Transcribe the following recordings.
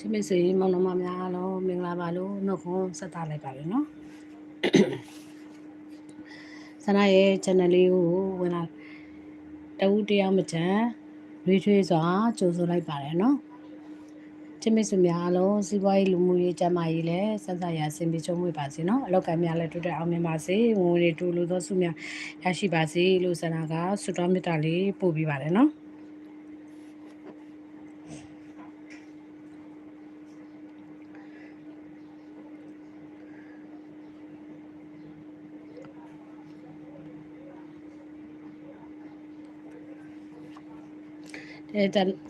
ချစ်မိတ်ဆွေမောင်နှမများအားလုံးမင်္ဂလာပါလို့နှုတ်ခွန်းဆက်သလိုက်ပါရနော်ဆန္ဒရဲ့ channel လေးကိုဝင်လာတဝူတယောက်မချမ်းရွေးထွေးစွာကြိုဆိုလိုက်ပါတယ်နော်ချစ်မိတ်ဆွေများအားလုံးစီးပွားရေးလူမှုရေးကျန်းမာရေးလည်းဆက်ဆက်ရအဆင်ပြေချုံးမွေပါစေနော်အလောက်ကံများလည်းတိုးတက်အောင်မြင်ပါစေဝင်ဝင်တွေတူလို့သောဆုများရရှိပါစေလို့ဆန္ဒကဆုတောင်းမေတ္တာလေးပို့ပေးပါတယ်နော်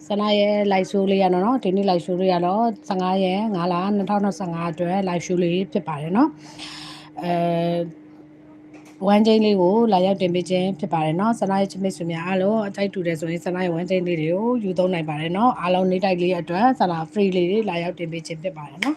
ဇနာရဲ့ live show လေးရနော်ဒီနေ့ live show လေးရတော့15ရက်9လ2025အတွက် live show လေးဖြစ်ပါတယ်နော်အဲဝမ်ကျင်းလေးကိုလာရောက်တင်ပေးခြင်းဖြစ်ပါတယ်နော်ဇနာရဲ့ချစ်မိတ်ဆွေများအားလုံးအတိုက်တူတယ်ဆိုရင်ဇနာရဲ့ဝမ်ကျင်းလေးတွေကိုယူသုံးနိုင်ပါတယ်နော်အားလုံးနေ့တိုက်လေးအတွက်ဇနာ free လေးတွေလာရောက်တင်ပေးခြင်းဖြစ်ပါတယ်နော်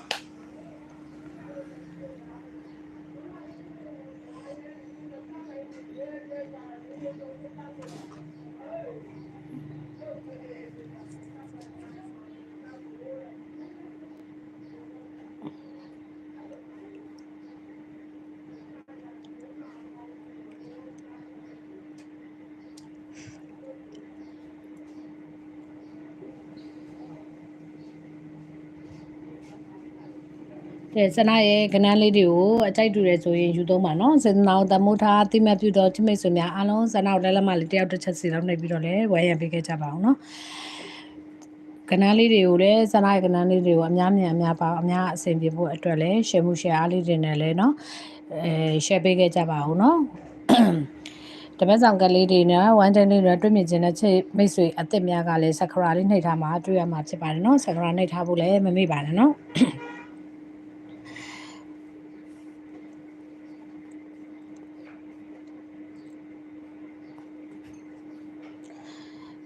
စနာရဲ့ကနန်းလေးတွေကိုအကြိုက်တူတယ်ဆိုရင်ယူသုံးပါနော်စေတနာကိုတမိုးထားအတိမတ်ပြုတော့ချိမိတ်ဆွေများအားလုံးစနာကိုလက်လက်မလေးတယောက်တစ်ချက်စီလောက်နှိပ်ပြီးတော့လည်းဝယ်ရံပေးခဲ့ကြပါအောင်နော်ကနန်းလေးတွေကိုလည်းစနာရဲ့ကနန်းလေးတွေကိုအများမြန်အများပါအများအဆင်ပြေဖို့အတွက်လည်း share မှု share အားလေးတွေနဲ့လည်းနော်အဲ share ပေးခဲ့ကြပါအောင်နော်တပတ်ဆောင်ကလေးတွေနဲ့ဝမ်းတိုင်းလေးတွေတွေ့မြင်ခြင်းနဲ့ချိတ်မိတ်ဆွေအစ်စ်များကလည်းစကရာလေးနှိပ်ထားမှာတွေ့ရမှာဖြစ်ပါတယ်နော်စကရာနှိပ်ထားဖို့လည်းမမေ့ပါနဲ့နော်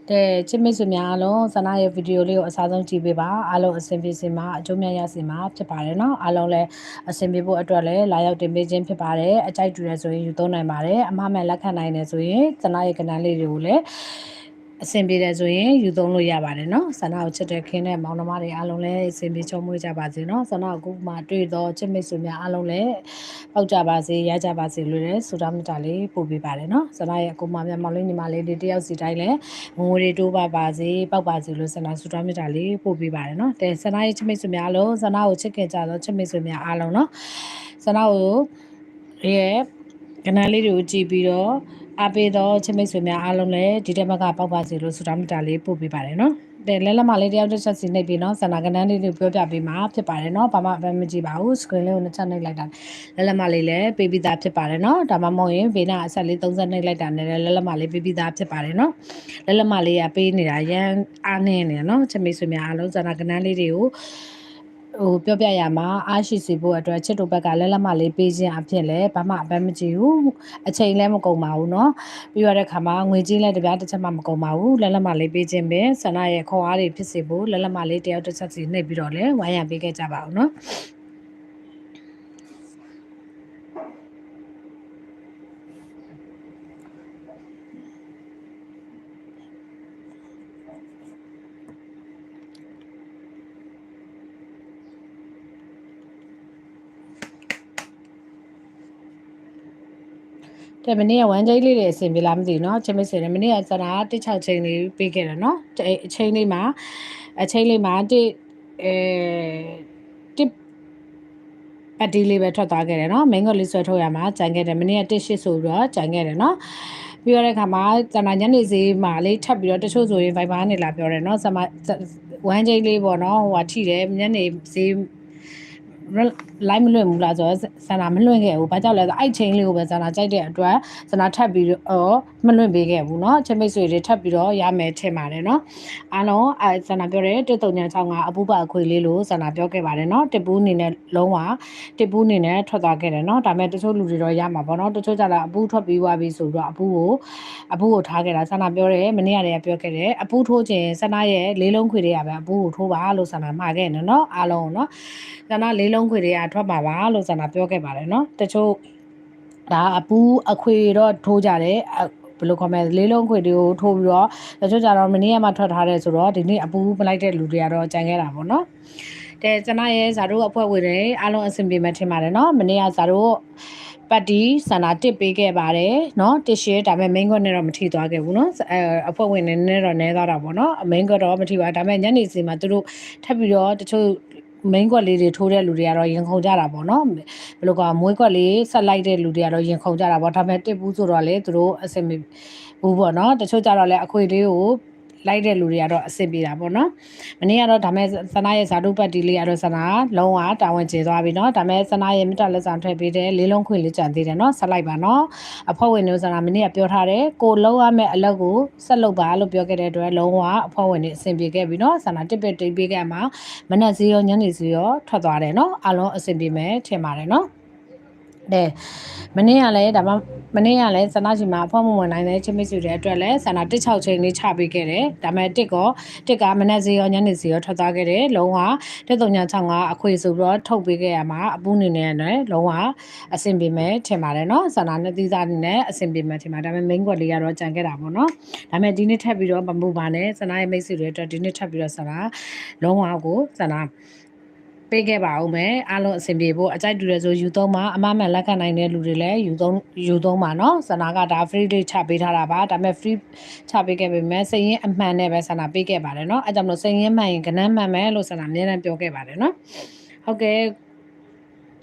တဲ့ချစ်မိတ်ဆွေများအားလုံးဆန္ဒရဲ့ဗီဒီယိုလေးကိုအစားဆုံးကြည့်ပေးပါအားလုံးအဆင်ပြေစေမှာအကျိုးများရစေမှာဖြစ်ပါတယ်နော်အားလုံးလည်းအဆင်ပြေဖို့အတွက်လည်းလာရောက်တင်ပေးခြင်းဖြစ်ပါတယ်အကြိုက်တူရယ်ဆိုရင်ယူသုံးနိုင်ပါတယ်အမှားမှန်လက်ခံနိုင်တယ်ဆိုရင်ဆန္ဒရဲ့ကဏ္ဍလေးတွေကိုလည်း အဆင်ပြေတယ်ဆိုရင်ယူသုံးလို့ရပါတယ်နော်ဆန္ဒကိုချစ်တဲ့ခင်တဲ့မောင်နှမတွေအားလုံးလည်းအဆင်ပြေချောမွေ့ကြပါစေနော်ဆန္ဒကိုခုမှတွေ့တော့ချစ်မိတ်ဆွေများအားလုံးလည်းပေါက်ကြပါစေရကြပါစေလို့လည်းဆုတောင်းမြတ်တာလေးပို့ပေးပါတယ်နော်ဆန္ဒရဲ့အကူမများမောင်လေးညီမလေးတွေတယောက်စီတိုင်းလည်းငွေတွေတိုးပါပါစေပေါက်ပါစေလို့ဆန္ဒဆုတောင်းမြတ်တာလေးပို့ပေးပါတယ်နော်တဲ့ဆန္ဒရဲ့ချစ်မိတ်ဆွေများအားလုံးဆန္ဒကိုချစ်ခင်ကြတော့ချစ်မိတ်ဆွေများအားလုံးနော်ဆန္ဒကိုရဲ့ကဏ္ဍလေးတွေကိုကြည့်ပြီးတော့ အားပေးသောချစ်မိတ်ဆွေများအားလုံးလည်းဒီတက်ဘက်ကပေါက်ပါစေလို့ဆုတောင်းမြတ်တာလေးပို့ပေးပါတယ်နော်တဲ့လဲလက်မလေးတယောက်တစ်ချက်စီနှိပ်ပြီးနော်ဆန္ဒကဏ္ဍလေးတွေပြောပြပေးမှာဖြစ်ပါတယ်နော်ဘာမှအပန်းမကြည့်ပါဘူး screen လေးကိုနှစ်ချက်နှိပ်လိုက်တာလဲလက်မလေးလည်းပေးပြီးသားဖြစ်ပါတယ်နော်ဒါမှမဟုတ်ရင်ဘေးနာအဆက်လေး30နှိပ်လိုက်တာနဲ့လဲလက်မလေးပေးပြီးသားဖြစ်ပါတယ်နော်လက်လက်မလေးကပေးနေတာရန်အားနေနေနော်ချစ်မိတ်ဆွေများအားလုံးဇာနာကနန်းလေးတွေကို ဟိုပြောပြရမှာအားရှိစေဖို့အတွက်ချစ်တို့ဘက်ကလက်လက်မလေးပေးခြင်းအဖြစ်လဲဘာမှအပန်းမကြည့်ဘူးအချိန်လည်းမကုန်ပါဘူးเนาะပြီးရတဲ့ခါမှာငွေကြီးလည်းတပြားတစ်ချက်မှမကုန်ပါဘူးလက်လက်မလေးပေးခြင်းပဲဆန္ဒရဲ့ခေါ်အားတွေဖြစ်စေဖို့လက်လက်မလေးတယောက်တစ်ချက်စီနှိပ်ပြီးတော့လဲဝိုင်းရံပေးခဲ့ကြပါအောင်เนาะ တဲ့မနေ့ကဝမ်းကြိတ်လေးတွေအဆင်ပြေလားမသိဘူးเนาะချင်းမစင်တယ်မနေ့ကစတာတစ်6ချိန်လေးပေးခဲ့တယ်เนาะအချိန်လေးမှာအချိန်လေးမှာတစ်အဲတစ်ပတ်တီလေးပဲထွက်သွားခဲ့တယ်เนาะမင်းကလေးဆွဲထုတ်ရမှာကြံခဲ့တယ်မနေ့ကတစ်ရှစ်ဆိုပြီးတော့ကြံခဲ့တယ်เนาะပြီးရတဲ့ခါမှာတနာညနေစေးမှာလေးထပ်ပြီးတော့တချို့ဆိုရင် Viber နဲ့လာပြောတယ်เนาะဆမဝမ်းကြိတ်လေးပေါ့เนาะဟိုဟာထိတယ်ညနေ စေး live မလွင့်ဘူးလားဆိုတော့ဆန္ဒမလွင့်ခဲ့ဘူး။ဘာကြောင့်လဲဆိုအဲ့ချိန်လေးကိုပဲဆန္ဒကြိုက်တဲ့အတွက်ဆန္ဒထပ်ပြီးတော့မလွင့်ပေးခဲ့ဘူးเนาะချက်မိတ်ဆွေတွေထပ်ပြီးတော့ရမယ်ထင်ပါတယ်เนาะအားလုံးအဲဆန္ဒပြောတဲ့တစ်တုံညာချောင်းကအပူပါအခွေလေးလို့ဆန္ဒပြောခဲ့ပါတယ်เนาะတစ်ပူးအနေနဲ့လုံးဝတစ်ပူးအနေနဲ့ထွက်သွားခဲ့တယ်เนาะဒါပေမဲ့တချို့လူတွေတော့ရမှာပေါ့เนาะတချို့ကြလာအပူးထွက်ပြီးသွားပြီဆိုတော့အပူးကိုအပူးကိုထားခဲ့တာဆန္ဒပြောတယ်မနေ့ကတည်းကပြောခဲ့တယ်အပူးထိုးခြင်းဆန္ဒရဲ့လေးလုံးခွေတွေကပဲအပူးကိုထိုးပါလို့ဆန္ဒမှာခဲ့တယ်เนาะအားလုံးเนาะ ဆန္ဒလေးလုံးခွေတွေက ထွက်ပါပါလို့ဆန္ဒပြောခဲ့ပါတယ်เนาะတချို့ဒါအပူးအခွေတော့ထိုးကြတယ် ဘယ်လိုခေါ်မလဲလေးလုံးခွေတွေကိုထိုးပြီးတော့တချို့ကြတော့မနေ့ကမှထွက်ထားတယ်ဆိုတော့ဒီနေ့အပူမလိုက်တဲ့လူတွေကတော့ကြံခဲ့တာပေါ့နော်တဲ့ကျွန်မရဲ့ဇာတို့အဖွဲ့ဝင်တွေအားလုံးအဆင်ပြေမှထင်ပါတယ်နော်မနေ့ကဇာတို့ပတ်တီစန္ဒတစ်ပေးခဲ့ပါတယ်เนาะတစ်ရှယ်ဒါပေမဲ့ main ကွက်နဲ့တော့မထိသွားခဲ့ဘူးเนาะအဲအဖွဲ့ဝင်နဲ့နည်းတော့နည်းသွားတာပေါ့เนาะ main ကွက်တော့မထိပါဒါပေမဲ့ညနေစီမှာသူတို့ထပ်ပြီးတော့တချို့ main ကွက်လေးတွေထိုးတဲ့လူတွေကတော့ရင်ခုန်ကြတာပေါ့နော်ဘယ်လိုကမွေးကွက်လေးဆက်လိုက်တဲ့လူတွေကတော့ရင်ခုန်ကြတာပေါ့ဒါပေမဲ့တစ်ဘူးဆိုတော့လေသူတို့အဆင်မပြေဘူးပေါ့နော်တချို့ကြတော့လေအခွေလေးကို လိုက်တဲ့လူတွေကတော့အဆင်ပြေတာပေါ့နော်မနေ့ကတော့ဒါမဲ့စနာရဲ့ဇာတုပတ်တီလေးကတော့စနာလုံးဝတာဝန်ကျေသွားပြီနော်ဒါမဲ့စနာရဲ့မိတ္တလက်ဆောင်ထွက်ပေးတဲ့လေးလုံးခွင့်လေးကြံသေးတယ်နော်ဆက်လိုက်ပါနော်အဖွဲ့ဝင်တွေစနာမနေ့ကပြောထားတယ်ကိုလုံးဝမဲ့အလုပ်ကိုဆက်လုပ်ပါလို့ပြောခဲ့တဲ့အတွက်လုံးဝအဖွဲ့ဝင်တွေအဆင်ပြေခဲ့ပြီနော်စနာတစ်ပစ်တိတ်ပေးခဲ့မှာမနက်စီရောညနေစီရောထွက်သွားတယ်နော်အလုံးအဆင်ပြေမယ်ထင်ပါတယ်နော် တယ်မနေ့ကလည်းဒါမှမနေ့ကလည်းဆန္ဒရှင်မှာအဖွဲ့မဝင်နိုင်တဲ့ချင်းမိတ်ဆွေတွေအတွက်လည်းဆန္ဒတစ်ချောက်ချင်းလေးချပေးခဲ့တယ်ဒါမဲ့တစ်ကောတစ်ကမနက်စီရောညနေစီရောထွက်သွားခဲ့တယ်လုံးဝတက်တုံညာ65အခွေဆိုပြီးတော့ထုတ်ပေးခဲ့ရမှာအပူနေနေရတယ်လုံးဝအဆင်ပြေမယ်ထင်ပါတယ်နော်ဆန္ဒနဲ့သီးစားနေနဲ့အဆင်ပြေမယ်ထင်ပါဒါပေမဲ့ main ကွက်လေးကတော့ကြံခဲ့တာပေါ့နော်ဒါပေမဲ့ဒီနေ့ထပ်ပြီးတော့မမှုပါနဲ့ဆန္ဒရဲ့မိတ်ဆွေတွေအတွက်ဒီနေ့ထပ်ပြီးတော့ဆန္ဒလုံးဝကိုဆန္ဒ ပေးခဲ့ပါဦးမယ်အားလုံးအဆင်ပြေဖို့အကြိုက်တူတယ်ဆိုယူသုံးပါအမမှန်လက်ခံနိုင်တဲ့လူတွေလည်းယူသုံးယူသုံးပါနော်ဆန္ဒကဒါ free day ချပေးထားတာပါဒါပေမဲ့ free ချပေးခဲ့ပေမဲ့စိတ်ရင်းအမှန်နဲ့ပဲဆန္ဒပေးခဲ့ပါတယ်နော်အဲကြောင့်မလို့စိတ်ရင်းမှန်ရင်ကနန်းမှန်မယ်လို့ဆန္ဒအများနဲ့ပြောခဲ့ပါတယ်နော်ဟုတ်ကဲ့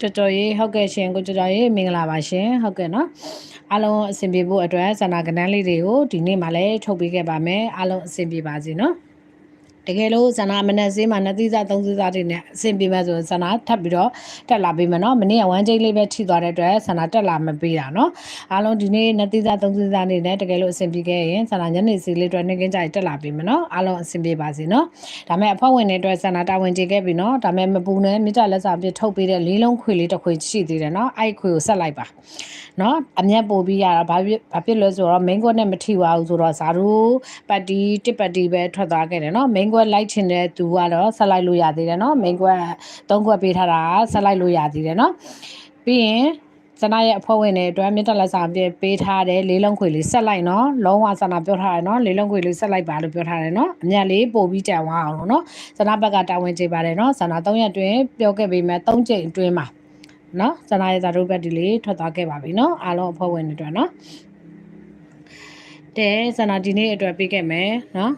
တော်တော်ရေးဟုတ်ကဲ့ရှင်ကိုတော်တော်ရေးမင်္ဂလာပါရှင်ဟုတ်ကဲ့နော်အားလုံးအဆင်ပြေဖို့အတွက်ဆန္ဒကဏ္ဍလေးတွေကိုဒီနေ့မှလည်းထုတ်ပေးခဲ့ပါမယ်အားလုံးအဆင်ပြေပါစေနော် တကယ်လို့ဇနာမနက်စေးမှာနှစ်သီးစားသုံးသီးစားတွေနဲ့အဆင်ပြေမဲ့ဆိုဇနာထပ်ပြီးတော့တက်လာပေးမယ်နော်မနေ့ကဝမ်းကျိတ်လေးပဲထိသွားတဲ့အတွက်ဇနာတက်လာမပေးတာနော်အားလုံးဒီနေ့နှစ်သီးစားသုံးသီးစားနေနဲ့တကယ်လို့အဆင်ပြေခဲ့ရင်ဇနာညနေစီလေးအတွက်နေ့ကင်းကြိုက်တက်လာပေးမယ်နော်အားလုံးအဆင်ပြေပါစေနော်ဒါမဲ့အဖွဲ့ဝင်တွေအတွက်ဇနာတာဝန်ကျေခဲ့ပြီနော်ဒါမဲ့မပူနဲ့မြစ်ကြလက်စာပြထုတ်ပေးတဲ့လေးလုံးခွေလေးတစ်ခွေရှိသေးတယ်နော်အဲ့ခွေကိုဆက်လိုက်ပါနော်အမျက်ပို့ပြီးရတာဘာဖြစ်ဘာဖြစ်လဲဆိုတော့ main ကွက်နဲ့မထိပါဘူးဆိုတော့ဇာရူပတ်တီတစ်ပတ်တီပဲထွက်သွားခဲ့တယ်နော် main ကွက်လိုက်ချင်တဲ့သူကတော့ဆက်လိုက်လို့ရသေးတယ်နော် main ကွက်သုံးကွက်ပေးထားတာဆက်လိုက်လို့ရသေးတယ်နော်ပြီးရင်စနာရဲ့အဖွဲ့ဝင်တွေအတွက်မြတ်တက်လက်ဆောင်ပြပေးထားတယ်လေးလုံးခွေလေးဆက်လိုက်နော်လုံးဝစနာပြောထားတယ်နော်လေးလုံးခွေလေးဆက်လိုက်ပါလို့ပြောထားတယ်နော်အမြတ်လေးပို့ပြီးကြံသွားအောင်လို့နော်စနာဘက်ကတာဝန်ကျေပါတယ်နော်စနာ3ရက်တွင်ပြောခဲ့ပေးမယ်3ချိန်အတွင်းမှာနော်စနာရဲ့ဇာတုဘက်ဒီလေးထွက်သွားခဲ့ပါပြီနော်အားလုံးအဖွဲ့ဝင်တွေအတွက်နော်တဲ့စနာဒီနေ့အတွက်ပေးခဲ့မယ်နော်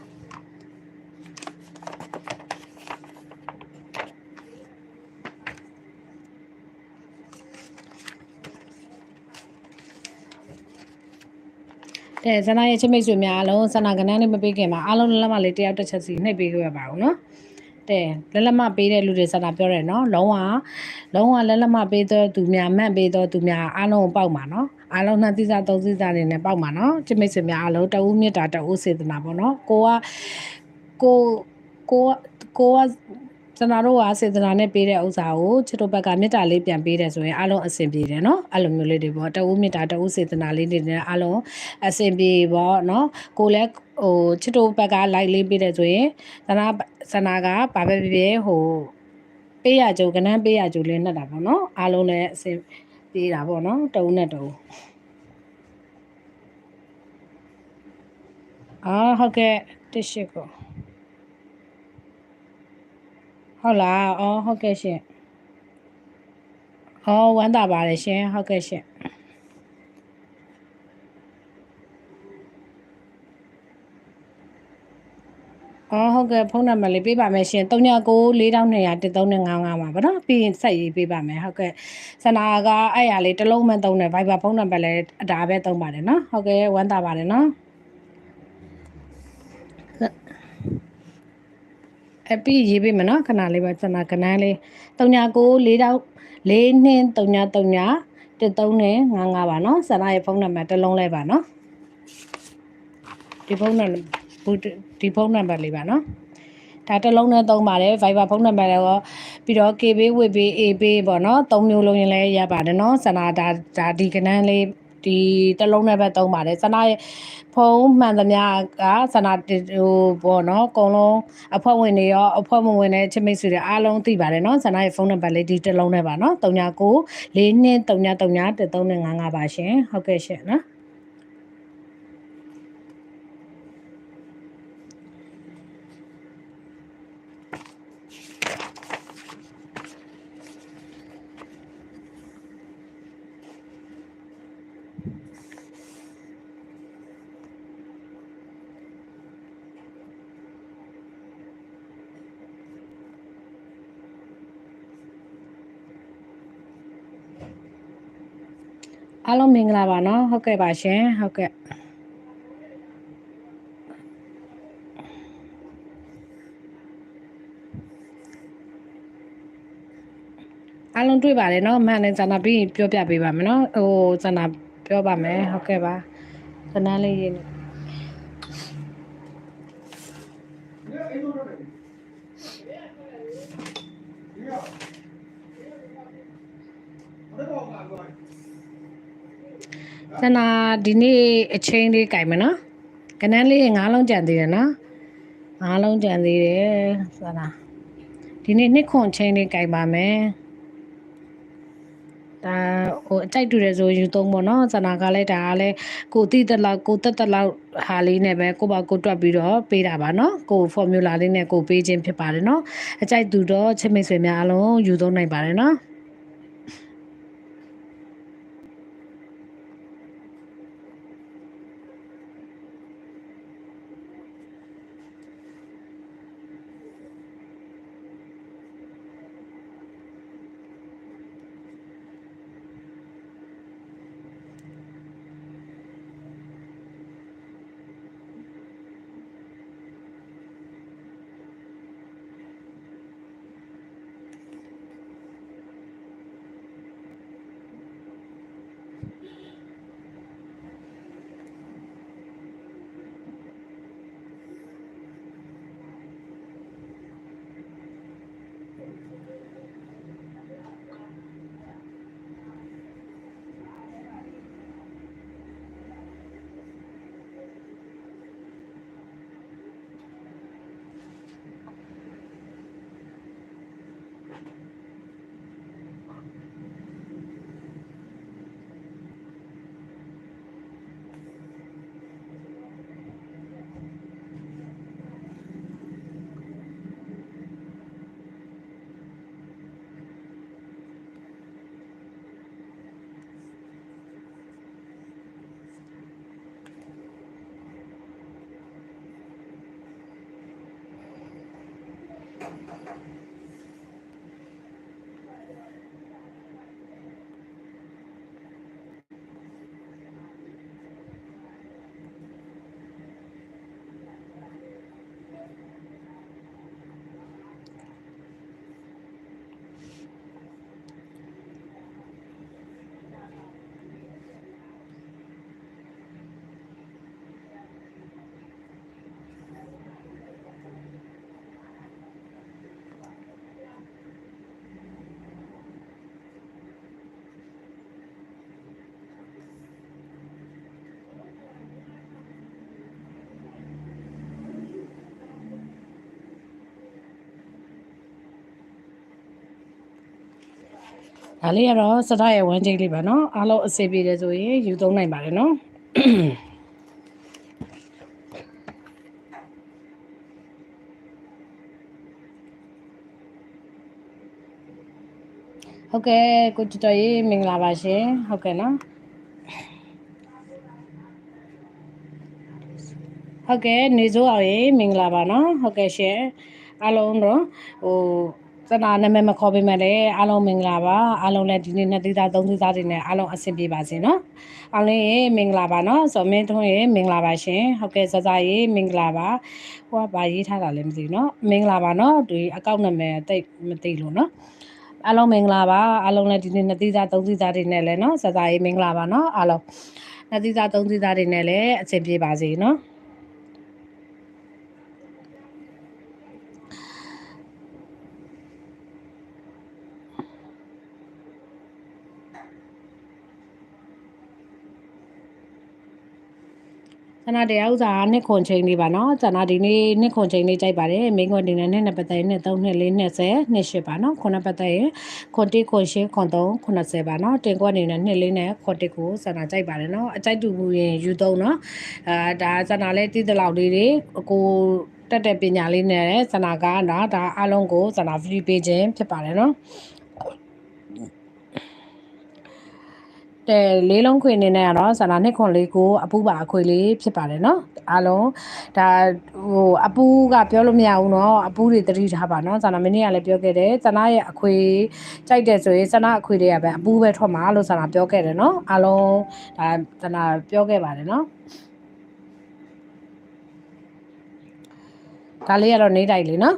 တဲ့ဇနာရဲ့ချစ်မိတ်ဆွေများအားလုံးဇနာကနန်းလေးမပေးခင်မှာအားလုံးလက်မလေးတယောက်တစ်ချက်စီနှိပ်ပေးခဲ့ပါဦးနော်တဲ့လက်လက်မပေးတဲ့လူတွေဇနာပြောတယ်နော်လုံးဝလုံးဝလက်လက်မပေးတော့သူများမှန်ပေးတော့သူများအားလုံးပေါက်မှာနော်အားလုံးနှစ်သီးစားသုံးသီးစားနေနဲ့ပေါက်မှာနော်ချစ်မိတ်ဆွေများအားလုံးတအူးမြတ်တာတအူးစေတနာပေါ့နော်ကိုကကိုကိုကိုက ကျွန်တော်တို့ကစေတနာနဲ့ပေးတဲ့ဥစ္စာကိုချစ်တို့ဘက်ကမေတ္တာလေးပြန်ပေးတယ်ဆိုရင်အားလုံးအဆင်ပြေတယ်နော်အဲ့လိုမျိုးလေးတွေပေါ့တအူးမေတ္တာတအူးစေတနာလေးတွေနဲ့အားလုံးအဆင်ပြေပေါ့နော်ကိုလည်းဟိုချစ်တို့ဘက်ကလိုက်လေးပေးတယ်ဆိုရင်သနာသနာကဘာပဲဖြစ်ဖြစ်ဟိုပေးရကြုံကနန်းပေးရကြုံလေးနဲ့တာပေါ့နော်အားလုံးလည်းအဆင်ပြေတာပေါ့နော်တအူးနဲ့တအူးအာဟုတ်ကဲ့တစ်ရှိကို ဟုတ်လားအော်ဟုတ်ကဲ့ရှင်အော်ဝမ်းသာပါတယ်ရှင်ဟုတ်ကဲ့ရှင်အော်ဟုတ်ကဲ့ဖုန်းနံပါတ်လေးပေးပါမယ်ရှင်39942135ပါဗောနော်ပြီးရင်ဆက်ရေးပေးပါမယ်ဟုတ်ကဲ့စနာကအဲ့ရလေးတစ်လုံးမှသုံးတယ် Viber ဖုန်းနံပါတ်လည်းအဒါပဲသုံးပါတယ်နော်ဟုတ်ကဲ့ဝမ်းသာပါတယ်နော် အပြီးရေးပေးမယ်နော်ခဏလေးပါစနာကနန်းလေး3994 4တောက်4နှင်း3939 13နဲ့55ပါနော်စနာရဲ့ဖုန်းနံပါတ်တစ်လုံးလဲပါနော်ဒီဖုန်းနံပါတ်ဒီဖုန်းနံပါတ်လေးပါနော်ဒါတစ်လုံးနဲ့သုံးပါတယ် Viber ဖုန်းနံပါတ်လည်းပြီးတော့ KB ဝစ်ပေး AB ပေါ့နော်သုံးမျိုးလုံးရင်လည်းရပါတယ်နော်စနာဒါဒါဒီကနန်းလေး ဒီတစ်လုံးနဲ့ပဲသုံးပါတယ်စနာရဲ့ဖုန်းမှန်သမျှကစနာဟိုပေါ့နော်အကုန်လုံးအဖွဲ့ဝင်တွေရောအဖွဲ့မဝင်တဲ့ချစ်မိတ်ဆွေတွေအားလုံးသိပါတယ်နော်စနာရဲ့ဖုန်းနံပါတ်လေးဒီတစ်လုံးနဲ့ပါနော်39 4 2 3 3 3 3 55ပါရှင်ဟုတ်ကဲ့ရှင်နော် အားလုံးမင်္ဂလာပါနော်ဟုတ်ကဲ့ပါရှင်ဟုတ်ကဲ့အားလုံးတွေ့ပါတယ်နော်မှန်တယ်ဇာနာပြီးရင်ပြောပြပေးပါမယ်နော်ဟိုဇာနာပြောပါမယ်ဟုတ်ကဲ့ပါဇာနာလေးရေးနေ ဇာနာဒီနေ့အချင်းလေးကြိုင်မယ်နော်ကနန်းလေးငါးလုံးကြံသေးတယ်နော်ငါးလုံးကြံသေးတယ်ဇာနာဒီနေ့နှစ်ခွန်ချင်းလေးကြိုင်ပါမယ်ဒါဟိုအကြိုက်တူတယ်ဆိုယူသုံးပေါ့နော်ဇာနာကလည်းဒါကလည်းကိုတိတက်လောက်ကိုတက်တက်လောက်ဟာလေးနဲ့ပဲကိုပါကိုတွက်ပြီးတော့ပေးတာပါနော်ကို formula လေးနဲ့ကိုပေးခြင်းဖြစ်ပါတယ်နော်အကြိုက်တူတော့ချစ်မိတ်ဆွေများအလုံးယူသုံးနိုင်ပါတယ်နော် ဒါလေးကတော့စတားရဲ့ဝမ်းချိတ်လေးပါနော်အားလုံးအစီပြေတယ်ဆိုရင်ယူသုံးနိုင်ပါတယ်နော်ဟုတ်ကဲ့ကိုချစ်တော်ရေးမင်္ဂလာပါရှင်ဟုတ်ကဲ့နော်ဟုတ်ကဲ့နေစိုးအောင်ရေမင်္ဂလာပါနော်ဟုတ်ကဲ့ရှင်အားလုံးတော့ဟို စနာနာမည်မခေါ်ပေးမဲ့လည်းအားလုံးမင်္ဂလာပါအားလုံးလည်းဒီနေ့နှစ်သီးသားသုံးသီးသားတွေနဲ့အားလုံးအဆင်ပြေပါစေနော်အားလုံးရေမင်္ဂလာပါနော်ဇော်မင်းထွန်းရေမင်္ဂလာပါရှင်ဟုတ်ကဲ့စစရေမင်္ဂလာပါဟိုကဘာရေးထားတာလဲမသိဘူးနော်မင်္ဂလာပါနော်ဒီအကောင့်နာမည်တိတ်မသိလို့နော်အားလုံးမင်္ဂလာပါအားလုံးလည်းဒီနေ့နှစ်သီးသားသုံးသီးသားတွေနဲ့လည်းနော်စစရေမင်္ဂလာပါနော်အားလုံးနှစ်သီးသားသုံးသီးသားတွေနဲ့လည်းအဆင်ပြေပါစေနော် ဇနာတရားဥစားနှစ်ခွန်ချိန်လေးပါနော်ဇနာဒီနေ့နှစ်ခွန်ချိန်လေးကြိုက်ပါတယ်မိန်းခွန်ဒီနေ့နှစ်နှစ်ပတ်သက်နှစ်3နှစ်4နှစ်10နှစ်8ပါနော်ခုနှစ်ပတ်သက်ရင်ခွန်1ခွန်ရှင်းခွန်3 90ပါနော်တင်ကွက်အနေနဲ့နှစ်လေးနဲ့ခွန်1ကိုဇနာကြိုက်ပါတယ်နော်အကြိုက်တူမှုရင်ယူသုံးနော်အာဒါဇနာလည်းတည်တဲ့လောက်လေးတွေကိုတက်တဲ့ပညာလေးနဲ့ဇနာကနော်ဒါအားလုံးကိုဇနာ free ပေးခြင်းဖြစ်ပါတယ်နော် တဲလေးလုံးခွေနေနဲ့ကတော့ဆန္ဒနှစ်ခွန်လေးကိုအပူပါအခွေလေးဖြစ်ပါတယ်နော်အားလုံးဒါဟိုအပူကပြောလို့မရဘူးနော်အပူတွေတတိထားပါနော်ဆန္ဒမင်းကလည်းပြောခဲ့တယ်ဆန္ဒရဲ့အခွေကြိုက်တယ်ဆိုရင်ဆန္ဒအခွေတွေကပဲအပူပဲထွက်မှာလို့ဆန္ဒပြောခဲ့တယ်နော်အားလုံးဒါဆန္ဒပြောခဲ့ပါတယ်နော်ဒါလေးကတော့နေတိုက်လေနော်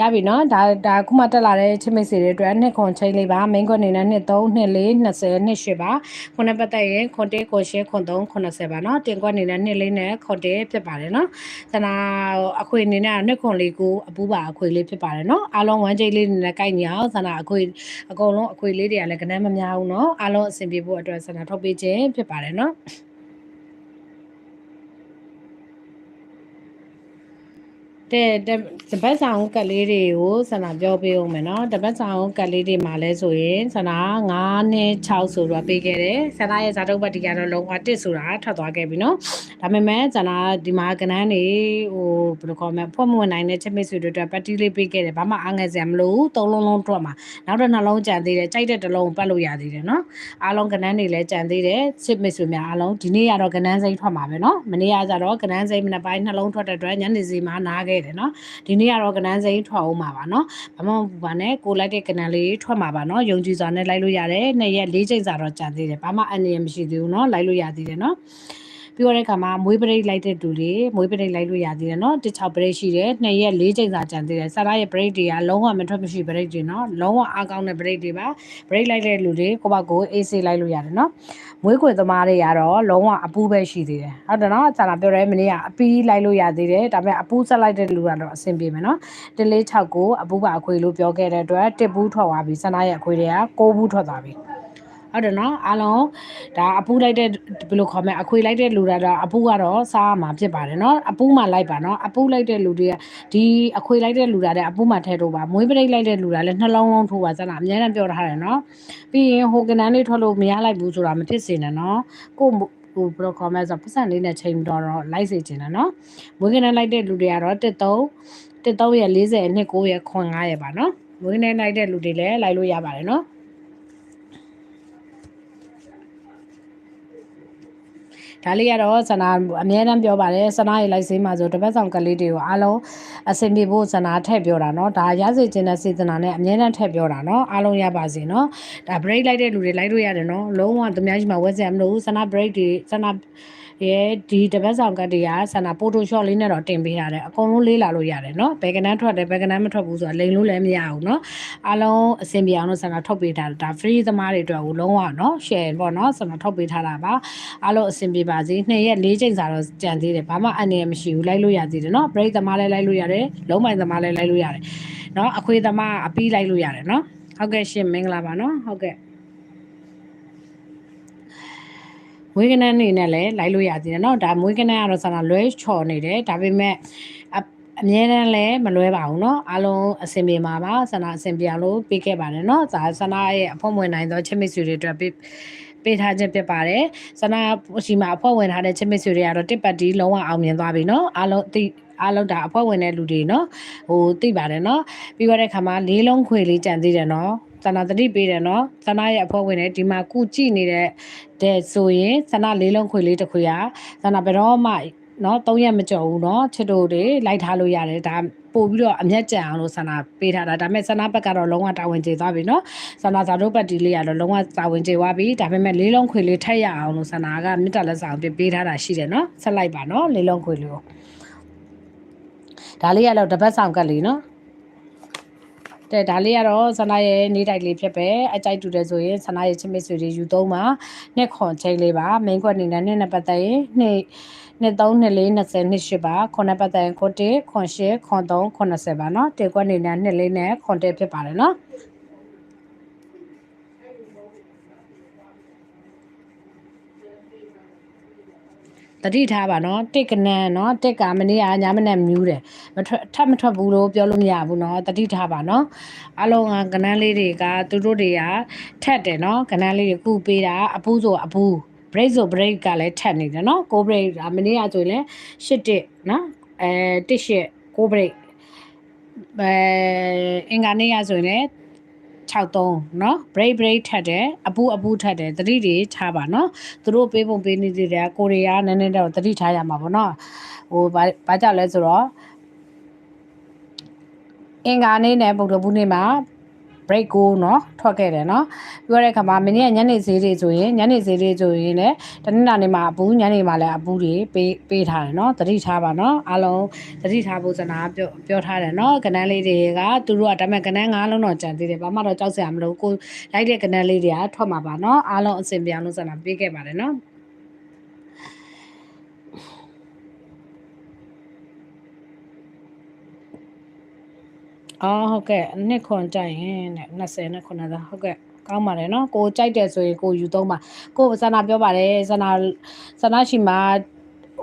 ရပြီနော်ဒါဒါခုမှတက်လာတဲ့ချင်းမိတ်ဆွေတွေအတွက်နှစ်ခွန်ချင်းလေးပါ main ခွန်နေနဲ့နှစ်3နှစ်4 20နှစ်8ပါခွန်နဲ့ပတ်သက်ရင်ခွန်1ခွန်8ခွန်3ခွန်90ပါနော်တင်ခွန်နေနဲ့နှစ်4နဲ့ခွန်1ဖြစ်ပါတယ်နော်တနာအခွေနေနဲ့နှစ်ခွန်လေးကိုအပူပါအခွေလေးဖြစ်ပါတယ်နော်အားလုံးဝမ်းကြိတ်လေးနေနဲ့ကိုက်နေအောင်ဆန္ဒအခွေအကုန်လုံးအခွေလေးတွေကလည်းကနမ်းမများဘူးနော်အားလုံးအဆင်ပြေဖို့အတွက်ဆန္ဒထုတ်ပေးခြင်းဖြစ်ပါတယ်နော် တဲ့တပတ်ဆောင်ကလေးတွေကိုဆန္ဒပြောပေးအောင်မယ်နော်တပတ်ဆောင်ကလေးတွေမှာလဲဆိုရင်ဆန္ဒ9နဲ့6ဆိုတော့ပေးခဲ့တယ်ဆန္ဒရဲ့ဇာတုပ္ပတိကတော့လုံးဝ1ဆိုတာထွက်သွားခဲ့ပြီနော်ဒါပေမဲ့ဆန္ဒဒီမှာကနန်းနေဟိုဘယ်လိုခေါ်မလဲဖွဲ့မဝင်နိုင်တဲ့ချက်မိတ်ဆွေတွေအတွက်ပတ်တီးလေးပေးခဲ့တယ်ဘာမှအားငယ်စရာမလိုဘူးသုံးလုံးလုံးထွက်မှာနောက်တစ်နှလုံးကြံသေးတယ်ကြိုက်တဲ့တစ်လုံးပတ်လို့ရသေးတယ်နော်အားလုံးကနန်းတွေလည်းကြံသေးတယ်ချက်မိတ်ဆွေများအားလုံးဒီနေ့ကတော့ကနန်းစိမ့်ထွက်မှာပဲနော်မနေ့ကကျတော့ကနန်းစိမ့်မနေ့ပိုင်းနှလုံးထွက်တဲ့အတွက်ညနေစီမှာနားခဲ့တယ်နော်ဒီနေ့ကတော့ကနန်းစိမ့်ထွက်အောင်မှာပါနော်ဘာမှမပူပါနဲ့ကိုလိုက်တဲ့ကနန်းလေးထွက်မှာပါနော်ယုံကြည်စွာနဲ့လိုက်လို့ရတယ်နှစ်ရက်လေးချိန်စာတော့ကြံသေးတယ်ဘာမှအန္တရာယ်မရှိသေးဘူးနော်လိုက်လို့ရသေးတယ်နော် ပြောတဲ့ခါမှာမွေးပရိတ်လိုက်တဲ့သူတွေမွေးပရိတ်လိုက်လို့ရသေးတယ်နော်တစ်ချောက်ပရိတ်ရှိတယ်နှစ်ရက်လေးချိန်စာကြံသေးတယ်ဆရာရဲ့ပရိတ်တွေကလုံးဝမထွက်မရှိပရိတ်တွေနော်လုံးဝအားကောင်းတဲ့ပရိတ်တွေပါပရိတ်လိုက်တဲ့လူတွေကိုပေါ့ကိုအေးဆေးလိုက်လို့ရတယ်နော်မွေးခွေသမားတွေကတော့လုံးဝအပူပဲရှိသေးတယ်ဟုတ်တယ်နော်ဆရာပြောတယ်မနေ့ကအပီးလိုက်လို့ရသေးတယ်ဒါပေမဲ့အပူဆက်လိုက်တဲ့လူကတော့အဆင်ပြေမယ်နော်146ကိုအပူပါအခွေလို့ပြောခဲ့တဲ့အတွက်တစ်ဘူးထွက်သွားပြီဆရာရဲ့အခွေတွေက6ဘူးထွက်သွားပြီ ဟုတ်တယ်နော်အားလုံးဒါအပူလိုက်တဲ့ဘယ်လိုခေါ်မလဲအခွေလိုက်တဲ့လူတွေတော့အပူကတော့စားရမှာဖြစ်ပါတယ်နော်အပူမှလိုက်ပါနော်အပူလိုက်တဲ့လူတွေကဒီအခွေလိုက်တဲ့လူတွေတဲ့အပူမှထဲတော့ပါမွေးပရိတ်လိုက်တဲ့လူတွေလည်းနှလုံးလုံးထိုးပါစလားအများနဲ့ပြောထားတယ်နော်ပြီးရင်ဟိုကနန်းလေးထွက်လို့မရလိုက်ဘူးဆိုတာမဖြစ်စေနဲ့နော်ကိုဟိုဘယ်လိုခေါ်မလဲဆိုပတ်စံလေးနဲ့ချိန်တော့တော့လိုက်စေချင်တယ်နော်မွေးကနန်းလိုက်တဲ့လူတွေကတော့တစ်သုံးတစ်သုံးရ40အနှစ်9ရခွန်9ရပါနော်မွေးကနန်းလိုက်တဲ့လူတွေလည်းလိုက်လို့ရပါတယ်နော် ဒါလေးကတော့ဆန္ဒအများတန်းပြောပါတယ်ဆန္ဒရေးလိုက်စေးမှာဆိုတပတ်ဆောင်ကလေးတွေကိုအားလုံးအဆင်ပြေဖို့ဆန္ဒထည့်ပြောတာเนาะဒါရစေခြင်းတဲ့စေတနာနဲ့အများတန်းထည့်ပြောတာเนาะအားလုံးရပါစေเนาะဒါ break လိုက်တဲ့လူတွေလိုက်လို့ရတယ်เนาะလုံးဝသူများကြီးမှာဝက်စရာမလိုဘူးဆန္ဒ break တွေဆန္ဒ ရဲဒီတပတ်ဆောင်ကတ်တွေကဆန္ဒ Photoshop လေးနဲ့တော့တင်ပေးထားတယ်အကုန်လုံးလေးလာလို့ရတယ်နော်ဘယ်ကနန်းထွက်တယ်ဘယ်ကနန်းမထွက်ဘူးဆိုတာလိန်လို့လည်းမရဘူးနော်အားလုံးအဆင်ပြေအောင်လို့ဆန္ဒထုတ်ပေးထားတာဒါ free သမားတွေအတွက်ကိုလုံးဝနော် share ပေါ့နော်ဆန္ဒထုတ်ပေးထားတာပါအားလုံးအဆင်ပြေပါစေနှစ်ရက်လေးချိန်စာတော့ကြံသေးတယ်ဘာမှအနေနဲ့မရှိဘူးလိုက်လို့ရသေးတယ်နော် break သမားလည်းလိုက်လို့ရတယ်လုံးပိုင်သမားလည်းလိုက်လို့ရတယ်နော်အခွေသမားအပီးလိုက်လို့ရတယ်နော်ဟုတ်ကဲ့ရှင်မင်္ဂလာပါနော်ဟုတ်ကဲ့ မွေးကနန်းနေနဲ့လည်းလိုက်လို့ရသေးတယ်เนาะဒါမွေးကနန်းကတော့ဆန္ဒလွဲချော်နေတယ်ဒါပေမဲ့အမြဲတမ်းလည်းမလွဲပါဘူးเนาะအားလုံးအဆင်ပြေမှာပါဆန္ဒအဆင်ပြေအောင်လို့ပေးခဲ့ပါတယ်เนาะဒါဆန္ဒရဲ့အဖို့ဝင်နိုင်သောချစ်မိတ်ဆွေတွေအတွက်ပေးပေးထားခြင်းဖြစ်ပါတယ်ဆန္ဒရှိမှာအဖွဲ့ဝင်ထားတဲ့ချစ်မိတ်ဆွေတွေကတော့တစ်ပတ်တီးလုံးဝအောင်မြင်သွားပြီเนาะအားလုံးသိအားလုံးဒါအဖွဲ့ဝင်တဲ့လူတွေเนาะဟိုသိပါတယ်เนาะပြီးတော့တဲ့ခါမှာလေးလုံးခွေလေးကြံသေးတယ်เนาะ သနာတတိပေးတယ်နော်သနာရဲ့အဖွဲ့ဝင်နဲ့ဒီမှာကုကြည့်နေတဲ့တဲ့ဆိုရင်သနာလေးလုံးခွေလေးတစ်ခွေရသနာဘယ်တော့မှနော်၃ရက်မကြော်ဘူးနော်ချစ်တို့တွေလိုက်ထားလို့ရတယ်ဒါပို့ပြီးတော့အမျက်ကြံအောင်လို့ဆန္ဒပေးထားတာဒါပေမဲ့ဆန္ဒဘက်ကတော့လုံးဝတာဝန်ကျေသွားပြီနော်ဆန္ဒဇာတို့ဘက်ဒီလေးကတော့လုံးဝတာဝန်ကျေသွားပြီဒါပေမဲ့လေးလုံးခွေလေးထက်ရအောင်လို့ဆန္ဒကမြစ်တာလက်ဆောင်ပြပေးထားတာရှိတယ်နော်ဆက်လိုက်ပါနော်လေးလုံးခွေလေးကိုဒါလေးကတော့တပတ်ဆောင်ကတ်လေးနော် တဲ့ဒါလေးကတော့ဆန္ဒရဲ့နေတိုက်လေးဖြစ်ပဲအကြိုက်တူတယ်ဆိုရင်ဆန္ဒရဲ့ချစ်မိတ်ဆွေတွေယူသုံးပါနှစ်ခွန်ချိန်လေးပါ main ကွက်အနေနဲ့နှစ်နှစ်ပတ်သက်ရင်နှစ်နှစ်3နှစ်4 20နှစ်8ပါခုနှစ်ပတ်သက်ရင်ခွန်1ခွန်8ခွန်3ခွန်20ပါเนาะတေကွက်အနေနဲ့နှစ်လေးနဲ့ခွန်1ဖြစ်ပါတယ်เนาะ တတိထားပါနော်တစ်ကနန်းနော်တစ်ကမနေ့ကညမနေ့မြူးတယ်မထွက်ထပ်မထွက်ဘူးလို့ပြောလို့မရဘူးနော်တတိထားပါနော်အလုံးကကနန်းလေးတွေကသူတို့တွေကထက်တယ်နော်ကနန်းလေးတွေကုပေးတာအပူးဆိုအပူး break ဆို break ကလည်းထက်နေတယ်နော်6 break မနေ့ကဆိုရင်8တစ်နော်အဲတစ်ရှစ်6 break အဲအင်္ဂါနေ့ကဆိုရင်လည်း 63เนาะ break break ထက်တယ်အပူအပူထက်တယ်သတိတွေထားပါเนาะသူတို့ပေးပုံပေးနေသေးတယ်ကိုရီးယားနည်းနည်းတော့သတိထားရမှာပေါ့เนาะဟိုဘာဘာကြောင့်လဲဆိုတော့အင်္ဂါနေ့နဲ့ဗုဒ္ဓဘူးနေ့မှာ break ကိုเนาะထွက်ခဲ့တယ်เนาะပြောတဲ့အခါမှာမင်းရဲ့ညနေဈေးတွေဆိုရင်ညနေဈေးတွေဆိုရင်လည်းတနင်္လာနေ့မှာအပူညနေမှာလည်းအပူတွေပေးပေးထားတယ်เนาะသတိထားပါเนาะအားလုံးသတိထားဖို့စနာပြောပြောထားတယ်เนาะကနန်းလေးတွေကသူတို့ကဒါပေမဲ့ကနန်းငါးလုံးတော့ကြံသေးတယ်ဘာမှတော့ကြောက်စရာမလိုကိုလိုက်တဲ့ကနန်းလေးတွေကထွက်မှာပါเนาะအားလုံးအဆင်ပြေအောင်လို့စနာပေးခဲ့ပါတယ်เนาะ အော်ဟုတ်ကဲ့နှစ်ခွန်ကြိုက်ရင်တဲ့20နဲ့9သားဟုတ်ကဲ့ကောင်းပါတယ်နော်ကိုကြိုက်တယ်ဆိုရင်ကိုယူသုံးပါကိုဆန္ဒပြောပါတယ်ဆန္ဒဆန္ဒရှိမှာ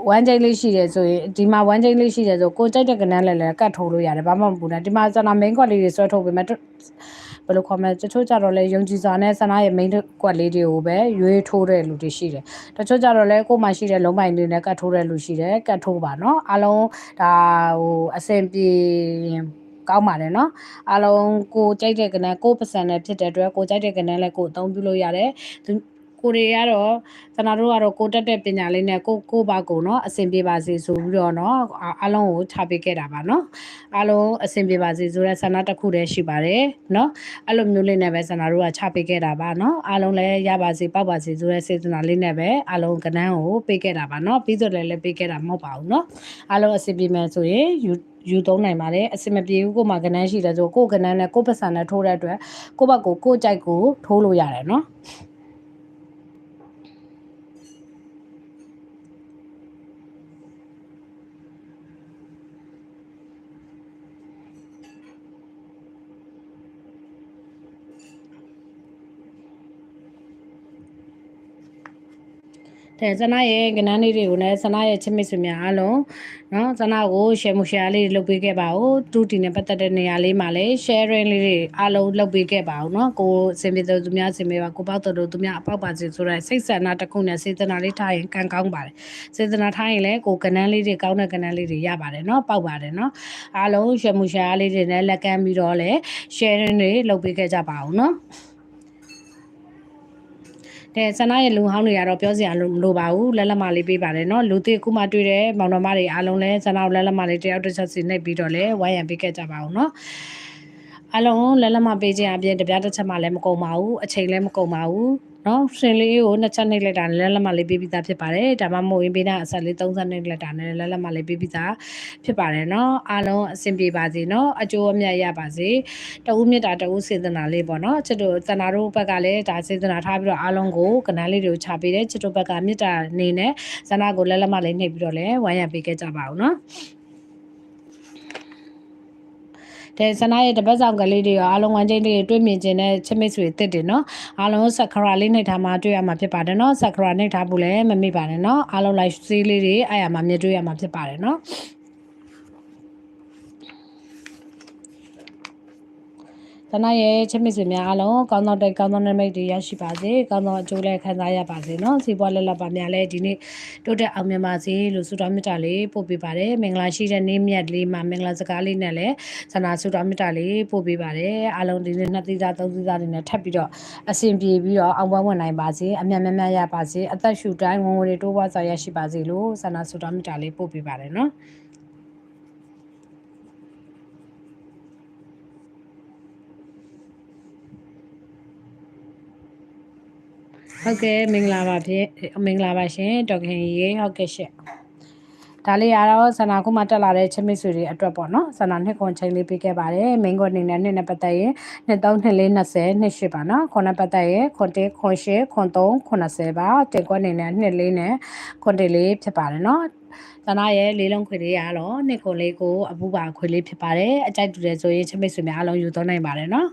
ဝမ်းကြိတ်လေးရှိတယ်ဆိုရင်ဒီမှာဝမ်းကြိတ်လေးရှိတယ်ဆိုကိုကြိုက်တဲ့ကနန်းလည်းလည်းကတ်ထိုးလို့ရတယ်ဘာမှမပူနဲ့ဒီမှာဆန္ဒ main ကွက်လေးတွေဆွဲထုတ်ပေးမယ်ဘယ်လိုခေါ်မလဲတချို့ကြတော့လဲယုံကြည်စွာနဲ့ဆန္ဒရဲ့ main ကွက်လေးတွေကိုပဲရွေးထိုးတဲ့လူတွေရှိတယ်တချို့ကြတော့လဲကို့မှာရှိတဲ့လုံးပိုင်တွေနဲ့ကတ်ထိုးတဲ့လူရှိတယ်ကတ်ထိုးပါနော်အားလုံးဒါဟိုအဆင်ပြေ ကောင်းပါတယ်เนาะအားလုံးကိုကြိုက်တဲ့ကနန်းကိုပစံနဲ့ဖြစ်တဲ့အတွက်ကိုကြိုက်တဲ့ကနန်းလည်းကိုအသုံးပြုလို့ရတယ်သူကိုတွေကတော့ကျွန်တော်တို့ကတော့ကိုတက်တဲ့ပညာလေးနဲ့ကိုကိုပါကိုเนาะအဆင်ပြေပါစေဆိုပြီးတော့เนาะအားလုံးကိုချပေးခဲ့တာပါเนาะအားလုံးအဆင်ပြေပါစေဆိုတဲ့ဆန္ဒတစ်ခုတည်းရှိပါတယ်เนาะအဲ့လိုမျိုးလေးနဲ့ပဲဆန္ဒတို့ကချပေးခဲ့တာပါเนาะအားလုံးလည်းရပါစေပေါက်ပါစေဆိုတဲ့စေတနာလေးနဲ့ပဲအားလုံးကဏ္ဍကိုပေးခဲ့တာပါเนาะပြီးတော့လည်းလည်းပေးခဲ့တာမဟုတ်ပါဘူးเนาะအားလုံးအဆင်ပြေမယ်ဆိုရင် ယူယူသုံးနိုင်ပါတယ်အစင်မပြေဘူးကိုမှကနန်းရှိတယ်ဆိုကိုကနန်းနဲ့ကိုပစံနဲ့ထိုးတဲ့အတွက်ကိုဘက်ကိုကိုကြိုက်ကိုထိုးလို့ရတယ်เတဲ့ဇနာရဲ့ကနန်းလေးတွေကိုလည်းဇနာရဲ့ချစ်မိတ်ဆွေများအားလုံးနော်ဇနာကို share မ share လေးလုပ်ပေးခဲ့ပါဦးတူတီနဲ့ပတ်သက်တဲ့နေရာလေးမှာလည်း sharing လေးတွေအားလုံးလုပ်ပေးခဲ့ပါဦးနော်ကိုစင်ပြေသူသူများစင်ပြေပါကိုပေါ့တော်သူများအပေါက်ပါစေဆိုတဲ့စိတ်ဆန္ဒတစ်ခုနဲ့စေတနာလေးထားရင်ကံကောင်းပါတယ်စေတနာထားရင်လည်းကိုကနန်းလေးတွေကောင်းတဲ့ကနန်းလေးတွေရပါတယ်နော်ပေါက်ပါတယ်နော်အားလုံး share မ share လေးတွေနဲ့လက်ကမ်းပြီးတော့လည်း sharing တွေလုပ်ပေးခဲ့ကြပါဦးနော် တဲ့ဆန္ဒရဲ့လူဟောင်းတွေကတော့ပြောစရာမလိုပါဘူးလက်လက်မလေးပေးပါတယ်နော်လူသစ်ခုမှတွေ့တဲ့မောင်နှမတွေအားလုံးလည်းဆန္ဒကိုလက်လက်မလေးတယောက်တစ်ချက်စီနှိပ်ပြီးတော့လည်းဝိုင်းရံပေးခဲ့ကြပါအောင်နော်အလုံးလက်လက်မပေးခြင်းအပြင်တပြားတစ်ချက်မှလည်းမကုန်ပါဘူးအချိန်လည်းမကုန်ပါဘူး နော်ရှင်လေးကိုနှစ်ချက်နှိပ်လိုက်တာလက်လက်မလေးပေးပြီးသားဖြစ်ပါတယ်ဒါမှမဟုတ်ရင်ပေးတာအဆက်လေး30နှိပ်လိုက်တာနဲ့လက်လက်မလေးပေးပြီးသားဖြစ်ပါတယ်နော်အားလုံးအဆင်ပြေပါစေနော်အကျိုးအမြတ်ရပါစေတဦးမြတ်တာတဦးစေတနာလေးပေါ့နော်ချစ်တို့တနာတို့ဘက်ကလည်းဒါစေတနာထားပြီးတော့အားလုံးကိုကနန်းလေးတွေကိုချပေးတယ်ချစ်တို့ဘက်ကမြတ်တာအနေနဲ့ဇနာကိုလက်လက်မလေးနှိပ်ပြီးတော့လည်းဝိုင်းရံပေးခဲ့ကြပါအောင်နော် တဲ့ဆနာရဲ့တပတ်ဆောင်ကလေးတွေရောအားလုံးဝမ်းကျိန်းလေးတွေတွေ့မြင်ခြင်းနဲ့ချစ်မိတ်ဆွေတစ်တယ်နော်အားလုံးဆက်ကရာလေးနှိပ်ထားမှတွေ့ရမှာဖြစ်ပါတယ်နော်ဆက်ကရာနှိပ်ထားဖို့လည်းမမေ့ပါနဲ့နော်အားလုံး live စီးလေးတွေအားရမှာမြင်တွေ့ရမှာဖြစ်ပါတယ်နော် တနရဲ့ချစ်မိတ်ဆွေများအားလုံးကောင်းသောတိတ်ကောင်းသောနမိတ်တွေရရှိပါစေကောင်းသောအကျိုးလည်းခံစားရပါစေနော်စီးပွားလက်လက်ပါများလည်းဒီနေ့တိုးတက်အောင်မြင်ပါစေလို့ဆုတောင်းမေတ္တာလေးပို့ပေးပါတယ်မင်္ဂလာရှိတဲ့နေ့မြတ်လေးမှာမင်္ဂလာစကားလေးနဲ့လည်းဆန္ဒဆုတောင်းမေတ္တာလေးပို့ပေးပါတယ်အားလုံးဒီနေ့နှစ်သီးသားသုံးသီးသားတွေနဲ့ထပ်ပြီးတော့အစဉ်ပြေပြီးတော့အောင်ပွဲဝင်နိုင်ပါစေအမြတ်မြတ်များရပါစေအသက်ရှူတိုင်းဝင်ဝင်တွေတိုးပွားစွာရရှိပါစေလို့ဆန္ဒဆုတောင်းမေတ္တာလေးပို့ပေးပါတယ်နော် ဟုတ်ကဲ့မင်္ဂလာပါဖြစ်မင်္ဂလာပါရှင်ဒေါက်ခင်ရေဟုတ်ကဲ့ရှင့်ဒါလေးကတော့ဆန္ဒခုမှတက်လာတဲ့ချစ်မိတ်ဆွေတွေအတွက်ပေါ့နော်ဆန္ဒနှစ်ခွန်ချိန်လေးပေးခဲ့ပါတယ်မင်းကွန်အနေနဲ့နှစ်နဲ့ပတ်သက်ရင်နှစ်3နှစ်4 20နှစ်8ပါနော်ခွန်နဲ့ပတ်သက်ရင်ခွန်1ခွန်8ခွန်3ခွန်20ပါတင်ကွက်အနေနဲ့နှစ်4နဲ့ခွန်1လေးဖြစ်ပါတယ်နော်သနာရဲ့လေးလုံးခွေလေးရတော့နှစ်ခွန်လေးကိုအပူပါခွေလေးဖြစ်ပါတယ်အကြိုက်တူတယ်ဆိုရင်ချစ်မိတ်ဆွေများအလုံးယူသွင်းနိုင်ပါတယ်နော်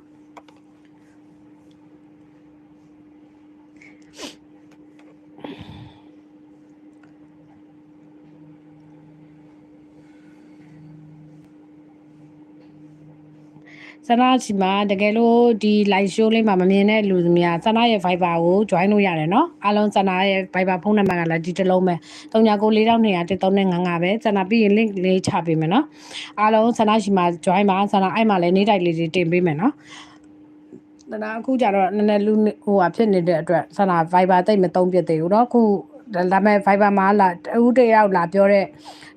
ဆန္ဒစီမှာတကယ်လို့ဒီ live show လေးမှာမမြင်တဲ့လူတွေများဆန္ဒရဲ့ Viber ကို join လို့ရတယ်เนาะအားလုံးဆန္ဒရဲ့ Viber ဖုန်းနံပါတ်ကလည်းဒီတစ်လုံးပဲ399200 135ပဲဆန္ဒပြီးရင် link လေးချပေးမယ်เนาะအားလုံးဆန္ဒစီမှာ join ပါဆန္ဒအဲ့မှာလည်းနေ့တိုက်လေးတွေတင်ပေးမယ်เนาะတနာအခုကြတော့နည်းနည်းလူဟိုဟာဖြစ်နေတဲ့အတွက်ဆန္ဒ Viber တိတ်မသုံးပြသေးဘူးเนาะအခုဒါပေမဲ့ Viber မှာလာတူတယောက်လာပြောတဲ့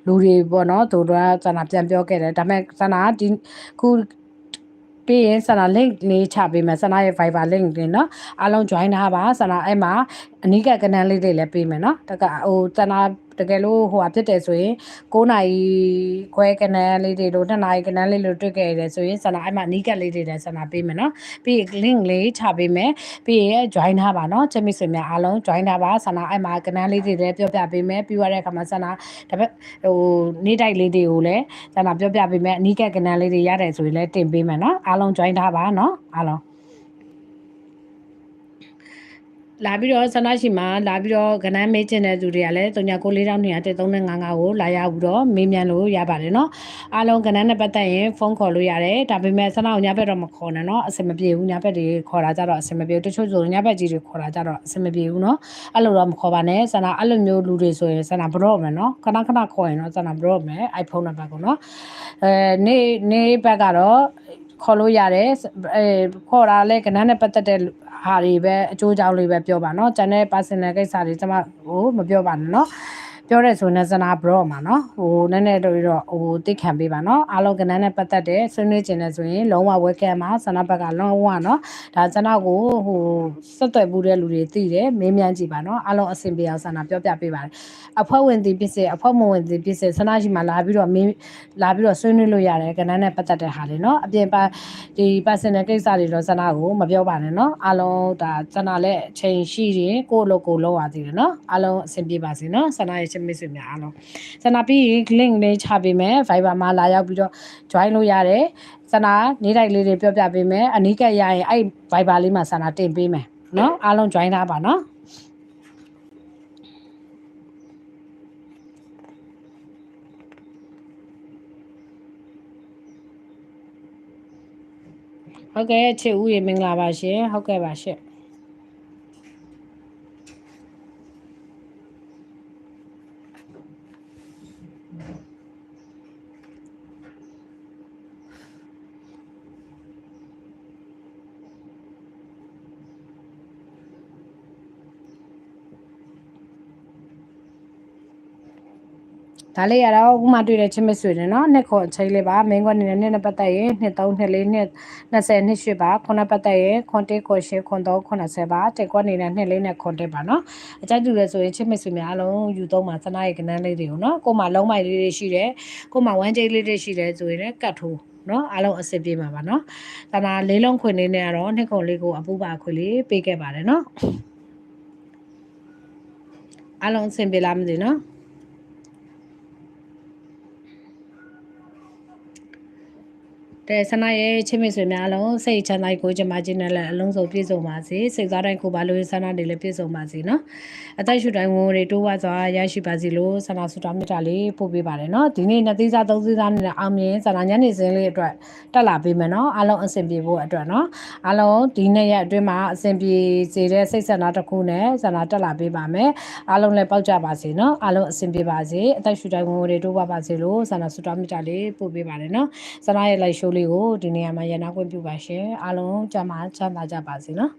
လူတွေပေါ့နော်သူတို့ကဆန္ဒပြန်ပြောခဲ့တယ်ဒါပေမဲ့ဆန္ဒဒီခု ပြီးရင်ဆန္ဒ link လေးချပေးမယ်ဆန္ဒရဲ့ Viber link တွေเนาะအားလုံး join ထားပါဆန္ဒအဲ့မှာအနိကကနန်းလေးတွေလည်းပေးမယ်เนาะတကဟိုဆန္ဒ တကယ်လို့ဟိုဟာဖြစ်တယ်ဆိုရင်9နာရီခွဲကနန်းလေးတွေလို့2နာရီကနန်းလေးလို့တွေ့ခဲ့ရတယ်ဆိုရင်ဆန္ဒအဲ့မှာနီးကပ်လေးတွေလည်းဆန္ဒပေးမယ်နော်ပြီးရင် link လေးချပေးမယ်ပြီးရင် join ထားပါနော်ချက်မိဆွေများအားလုံး join ထားပါဆန္ဒအဲ့မှာကနန်းလေးတွေလည်းပြောပြပေးမယ်ပြီးရတဲ့အခါမှာဆန္ဒဒါပေဟိုနေ့တိုက်လေးတွေကိုလည်းဆန္ဒပြောပြပေးမယ်အနီးကပ်ကနန်းလေးတွေရတယ်ဆိုရင်လည်းတင်ပေးမယ်နော်အားလုံး join ထားပါနော်အားလုံး လာပြီးတော့ဆန္ဒရှိမှာလာပြီးတော့ကဏ္ဍမေးချင်တဲ့သူတွေကလည်း399235ကိုလာရောက်ပြီးတော့မေးမြန်းလို့ရပါတယ်เนาะအားလုံးကဏ္ဍနဲ့ပတ်သက်ရင်ဖုန်းခေါ်လို့ရတယ်ဒါပေမဲ့ဆန္ဒကိုညဘက်တော့မခေါ်နဲ့เนาะအဆင်မပြေဘူးညဘက်တွေခေါ်တာကြတော့အဆင်မပြေဘူးတချို့ဆိုညဘက်ကြီးတွေခေါ်တာကြတော့အဆင်မပြေဘူးเนาะအဲ့လိုတော့မခေါ်ပါနဲ့ဆန္ဒအဲ့လိုမျိုးလူတွေဆိုရင်ဆန္ဒဘရော့မယ်เนาะခဏခဏခေါ်ရင်တော့ဆန္ဒဘရော့မယ် iPhone နံပါတ်ကိုเนาะအဲနေ့နေ့ဘက်ကတော့ ခေါ်လို့ရတယ်အဲခေါ်တာလဲကဏ္ဍနဲ့ပတ်သက်တဲ့ဟာတွေပဲအကျိုးကြောင့်လေးပဲပြောပါเนาะကျန်တဲ့ personal ကိစ္စတွေကျွန်မဟိုမပြောပါနဲ့เนาะ ပြောရဲဆိုနေစနာ bro မှာနော်ဟိုနည်းနည်းတော့ပြီးတော့ဟိုသိခံပေးပါနော်အားလုံးကဏ္ဍနဲ့ပတ်သက်တဲ့ဆွေးနွေးခြင်းနဲ့ဆိုရင်လုံးဝ welcome ပါစနာဘက်ကလုံးဝနော်ဒါကျွန်တော်ကိုဟိုဆက်သွယ်မှုတဲ့လူတွေသိတယ်မေးမြန်းကြည့်ပါနော်အားလုံးအဆင်ပြေအောင်စနာပြောပြပေးပါတယ်အဖွဲ့ဝင်တွေဖြစ်စေအဖွဲ့မဝင်တွေဖြစ်စေစနာရှိမှလာပြီးတော့မေးလာပြီးတော့ဆွေးနွေးလို့ရတယ်ကဏ္ဍနဲ့ပတ်သက်တဲ့ဟာလေနော်အပြင်ပါဒီ personal ကိစ္စတွေတော့စနာကိုမပြောပါနဲ့နော်အားလုံးဒါစနာလည်းအချိန်ရှိရင်ကိုယ့်လိုကိုယ်လောက်ရသေးတယ်နော်အားလုံးအဆင်ပြေပါစေနော်စနာရဲ့ချစ်မိတ်ဆွေများအားလုံးဆန္ဒပြီး link လေးချပေးမယ် Viber မှာလာရောက်ပြီးတော့ join လုပ်ရတယ်ဆန္ဒနေတိုက်လေးတွေပြောပြပေးမယ်အနီးကပ်ရရင်အဲ့ Viber လေးမှာဆန္ဒတင်ပေးမယ်နော်အားလုံး join ထားပါနော်ဟုတ်ကဲ့ချစ်ဦးရေမင်္ဂလာပါရှင်ဟုတ်ကဲ့ပါရှင် ဒါလေးရတော့ဥမာတွေ့တဲ့ချင်းမဆွေတယ်နော်နှစ်ခွန်အချိန်လေးပါမင်းကွက်နေတဲ့နှစ်နဲ့ပတ်သက်ရင်နှစ်3နှစ်4နှစ်20နှစ်8ပါခုနှစ်ပတ်သက်ရင်ခွန်1ခွန်8ခွန်3ခွန်20ပါတက်ကွက်နေတဲ့နှစ်လေးနဲ့ခွန်1ပါနော်အကြိုက်တူလဲဆိုရင်ချင်းမဆွေများအလုံးယူသုံးပါစနာရဲ့ကနန်းလေးတွေကိုနော်ကို့မှာလုံးမိုက်လေးတွေရှိတယ်ကို့မှာဝမ်းကျိတ်လေးတွေရှိတယ်ဆိုရင်လည်းကတ်ထိုးနော်အားလုံးအဆင်ပြေမှာပါနော်။ဒါနာလေးလုံးခွင်လေးနဲ့ကတော့နှစ်ခုလေးကိုအပူပါခွင်လေးပေးခဲ့ပါတယ်နော်။အားလုံးအဆင်ပြေလားမသိနော်။ တဲ့ဆနာရဲ့ချစ်မိတ်ဆွေများအလုံးစိတ်ချမ်းသာကိုကြမှာခြင်းနဲ့လည်းအလုံးစုံပြည့်စုံပါစေစိတ်သားတိုင်းကိုပါလို့ဆန္ဒတွေလည်းပြည့်စုံပါစေနော်အသက်ရှူတိုင်းဝင်တွေတိုးဝစွာရရှိပါစေလို့ဆန္ဒဆုတောင်းမြတ်တာလေးပို့ပေးပါတယ်နော်ဒီနေ့နှစ်သီးစားသုံးသီးစားနဲ့အောင်မြင်ဆန္ဒညနေစင်းလေးအတွက်တက်လာပေးမယ်နော်အားလုံးအဆင်ပြေဖို့အတွက်နော်အားလုံးဒီနေ့ရက်အတွင်းမှာအဆင်ပြေစေတဲ့စိတ်ဆန္ဒတစ်ခုနဲ့ဆန္ဒတက်လာပေးပါမယ်အားလုံးလည်းပေါက်ကြပါစေနော်အားလုံးအဆင်ပြေပါစေအသက်ရှူတိုင်းဝင်တွေတိုးဝပါစေလို့ဆန္ဒဆုတောင်းမြတ်တာလေးပို့ပေးပါတယ်နော်ဆန္ဒရဲ့ live show လေးကိုဒီနေရာမှာရန်နာခွင့်ပြုပါရှင်အားလုံးကြမှာချမ်းသာကြပါစေနော်